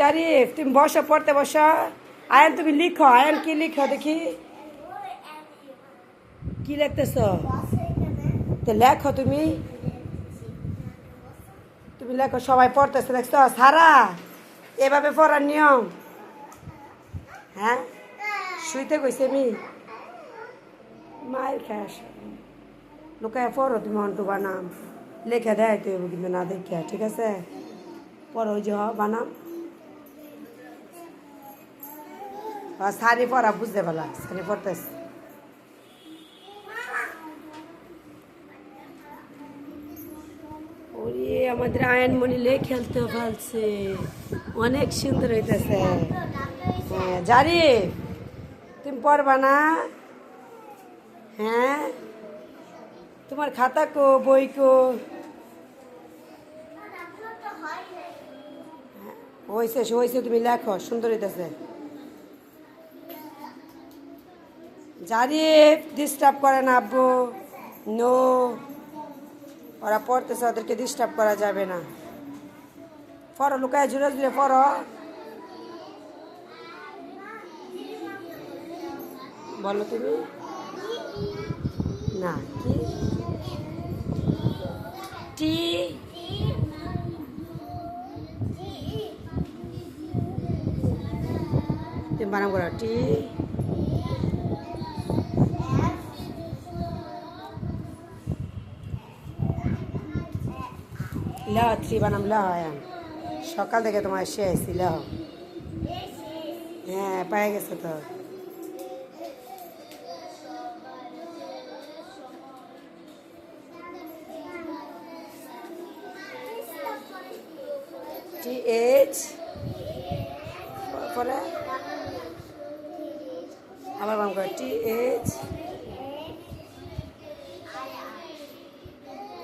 জারি, তুমি বসো, পড়তে বসো। আয়ন, তুমি লিখো, আয়ন কি লিখো দেখি। কি লিখতেছ? তো লেখো তুমি। তুমি লেখো, সবাই পড়তেছে, দেখছ? সারা, এভাবে পড়ার নিয়ম। হ্যাঁ? শুইতে কইছে আমি মায়ের খায় আসো। লোকায় পড়ো তুমি, অন্টু বানাম। লেখা দেয়, তো কিন্তু না দেখে ঠিক আছে? পড়ো যে, বানাম। শাড়ি পরা বুঝতে পারলা শাড়ি পরতেছে। ওরে আমাদের আয়নমণি লে খেলতে পারছে অনেক সুন্দর হইতেছে। হ্যাঁ জারি তুমি পড়বা না? হ্যাঁ? তোমার খাতা কো বই কো? হয়েছে হয়েছে তুমি লেখো সুন্দর হইতেছে। জারি ডিস্টার্ব করে না আব্বু। নো ওরা পড়তেছে, ওদেরকে ডিস্টার্ব করা যাবে না। পড়ো, লুকায় জুড়ে জুড়ে পড়ো। বলো তুমি? না, কি? টি। তুমি বানাম করো টি। ল, থ্রি বানাম, ল, আয়ান। সকাল থেকে তোমার এসে আইসি ল। হ্যাঁ পায়ে গেছে তো। টি এইচ পরে? আবার বাম করো টি এইচ